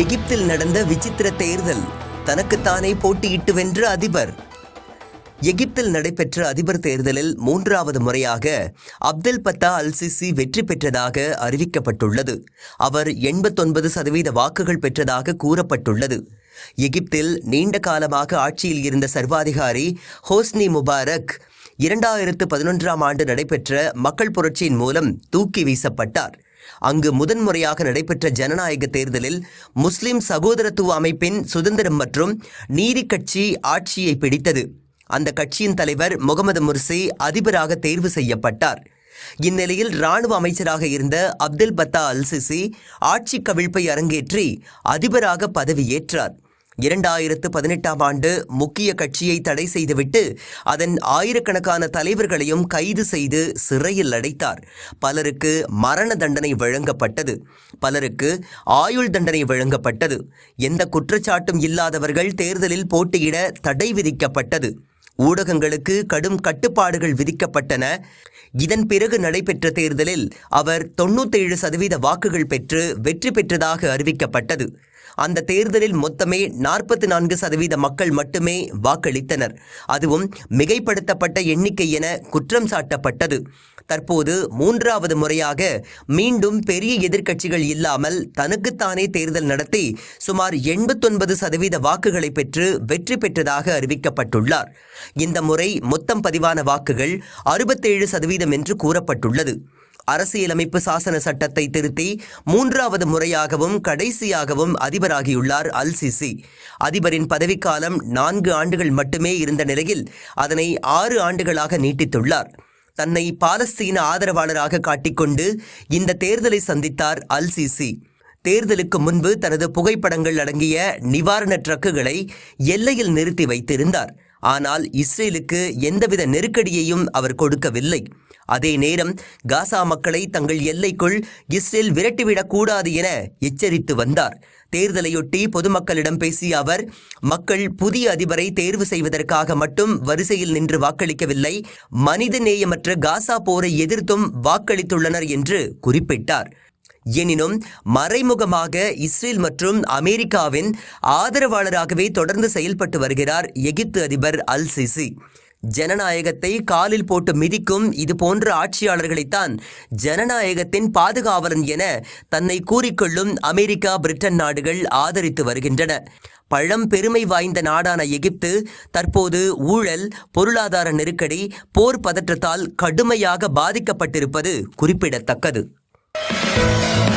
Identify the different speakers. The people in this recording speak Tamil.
Speaker 1: எகிப்தில் நடந்த விசித்திர தேர்தல் தனக்குத்தானே போட்டியிட்டு வென்ற அதிபர். எகிப்தில் நடைபெற்ற அதிபர் தேர்தலில் மூன்றாவது முறையாக அப்தெல் பத்தா அல் சிசி வெற்றி பெற்றதாக அறிவிக்கப்பட்டுள்ளது. அவர் எண்பத்தொன்பது சதவீத வாக்குகள் பெற்றதாக கூறப்பட்டுள்ளது. எகிப்தில் நீண்ட காலமாக ஆட்சியில் இருந்த சர்வாதிகாரி ஹோஸ்னி முபாரக் இரண்டாயிரத்து பதினொன்றாம் ஆண்டு நடைபெற்ற மக்கள் புரட்சியின் மூலம் தூக்கி வீசப்பட்டார். அங்கு முதன்முறையாக நடைபெற்ற ஜனநாயக தேர்தலில் முஸ்லிம் சகோதரத்துவ அமைப்பின் சுதந்திரம் மற்றும் நீதி கட்சி ஆட்சியை பிடித்தது. அந்த கட்சியின் தலைவர் முகமது முர்சி அதிபராக தேர்வு செய்யப்பட்டார். இந்நிலையில் ராணுவ அமைச்சராக இருந்த அப்துல் பத்தா அல்சிசி ஆட்சி கவிழ்ப்பை அரங்கேற்றி அதிபராக பதவியேற்றார். இரண்டாயிரத்து பதினெட்டாம் ஆண்டு முக்கிய கட்சியை தடை செய்துவிட்டு அதன் ஆயிரக்கணக்கான தலைவர்களையும் கைது செய்து சிறையில் அடைத்தார். பலருக்கு மரண தண்டனை வழங்கப்பட்டது. பலருக்கு ஆயுள் தண்டனை வழங்கப்பட்டது. எந்த குற்றச்சாட்டும் இல்லாதவர்கள் தேர்தலில் போட்டியிட தடை விதிக்கப்பட்டது. ஊடகங்களுக்கு கடும் கட்டுப்பாடுகள் விதிக்கப்பட்டன. இதன் பிறகு நடைபெற்ற தேர்தலில் அவர் தொண்ணூத்தேழு சதவீத வாக்குகள் பெற்று வெற்றி பெற்றதாக அறிவிக்கப்பட்டது. அந்த தேர்தலில் மொத்தமே நாற்பத்தி நான்கு சதவீத மக்கள் மட்டுமே வாக்களித்தனர். அதுவும் மிகைப்படுத்தப்பட்ட எண்ணிக்கை என குற்றம் சாட்டப்பட்டது. தற்போது மூன்றாவது முறையாக மீண்டும் பெரிய எதிர்க்கட்சிகள் இல்லாமல் தனக்குத்தானே தேர்தல் நடத்தி சுமார் எண்பத்தொன்பது சதவீத வாக்குகளை பெற்று வெற்றி பெற்றதாக அறிவிக்கப்பட்டுள்ளார். இந்த முறை மொத்தம் பதிவான வாக்குகள் அறுபத்தேழு சதவீதம் என்று கூறப்பட்டுள்ளது. அரசியலமைப்பு சாசன சட்டத்தை திருத்தி மூன்றாவது முறையாகவும் கடைசியாகவும் அதிபராகியுள்ளார் அல் சிசி அதிபரின் பதவிக்காலம் நான்கு ஆண்டுகள் மட்டுமே இருந்த நிலையில் அதனை ஆறு ஆண்டுகளாக நீட்டித்துள்ளார். தன்னை பாலஸ்தீன ஆதரவாளராக காட்டிக்கொண்டு இந்த தேர்தலை சந்தித்தார் அல் சிசி தேர்தலுக்கு முன்பு தனது புகைப்படங்கள் அடங்கிய நிவாரண ட்ரக்குகளை எல்லையில் நிறுத்தி வைத்திருந்தார். ஆனால் இஸ்ரேலுக்கு எந்தவித நெருக்கடியையும் அவர் கொடுக்கவில்லை. அதே நேரம் காசா மக்களை தங்கள் எல்லைக்குள் இஸ்ரேல் விரட்டிவிடக்கூடாது என எச்சரித்து வந்தார். தேர்தலையொட்டி பொதுமக்களிடம் பேசிய அவர் மக்கள் புதிய அதிபரை தேர்வு செய்வதற்காக மட்டும் வரிசையில் நின்று வாக்களிக்கவில்லை. மனித நேயமற்ற காசா போரை எதிர்த்தும் வாக்களித்துள்ளனர் என்று குறிப்பிட்டார். எனினும் மறைமுகமாக இஸ்ரேல் மற்றும் அமெரிக்காவின் ஆதரவாளராகவே தொடர்ந்து செயல்பட்டு வருகிறார் எகிப்து அதிபர் அல் சிசி ஜனநாயகத்தை காலில் போட்டு மிதிக்கும் இது போன்ற ஆட்சியாளர்களைத்தான் ஜனநாயகத்தின் பாதுகாவலன் என தன்னை கூறிக்கொள்ளும் அமெரிக்கா பிரிட்டன் நாடுகள் ஆதரித்து வருகின்றன. பழம் பெருமை வாய்ந்த நாடான எகிப்து தற்போது ஊழல் பொருளாதார நெருக்கடி போர் பதற்றத்தால் கடுமையாக பாதிக்கப்பட்டிருப்பது குறிப்பிடத்தக்கது. Thank you.